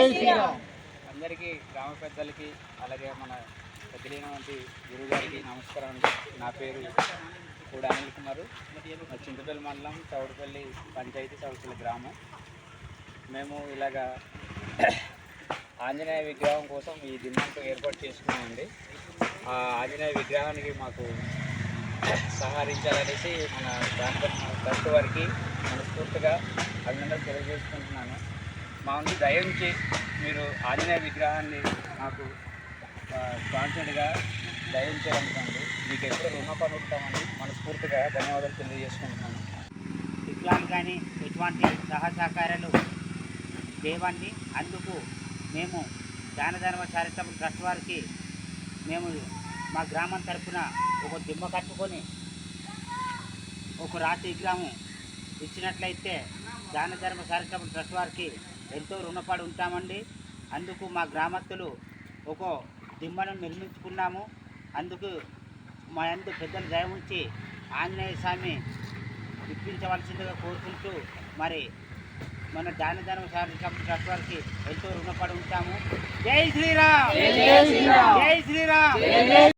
అందరికీ గ్రామ పెద్దలకి అలాగే మన పెద్దలైనటువంటి గురువు గారికి నమస్కారం అండి. నా పేరు కూడా అనిల్ కుమారు. మా చింతపల్లి మండలం చౌడపల్లి పంచాయతీ చౌడపల్లి గ్రామం. మేము ఇలాగా ఆంజనేయ విగ్రహం కోసం ఈ దినాంకం ఏర్పాటు చేసుకున్నామండి. ఆ ఆంజనేయ విగ్రహానికి మాకు సహకరించాలనేసి మన ప్రాంతం ట్రస్ట్ వారికి మనస్ఫూర్తిగా అభినందనలు తెలియజేసుకుంటున్నాను. మా ముందు దయించి మీరు ఆంజనేయ విగ్రహాన్ని నాకు స్పాన్సర్డ్గా దయించాలనుకోండి మీకు ఎప్పుడు రుణపడి ఉంటామని మనస్ఫూర్తిగా ధన్యవాదాలు తెలియజేసుకుంటున్నాను. వికలాంగ్ కానీ ఎటువంటి సహా సహకారాలు అందుకు మేము దాన ధర్మ ట్రస్ట్ వారికి మేము మా గ్రామం తరఫున ఒక దిమ్మ కట్టుకొని ఒక రాతి విగ్రహం ఇచ్చినట్లయితే దాన ధర్మ ట్రస్ట్ వారికి ఎంతో రుణపడి ఉంటామండి. అందుకు మా గ్రామస్తులు ఒక దిమ్మను నిర్మించుకున్నాము. అందుకు మా ఎందు పెద్దలు దయ ఉంచి ఆంజనేయ స్వామి ఇప్పించవలసిందిగా కోరుకుంటూ మరి మన దాని ధర్మ ట్రస్ట్ వారికి ఎంతో రుణపడి ఉంటాము. జై శ్రీరామ్! జై శ్రీరామ్!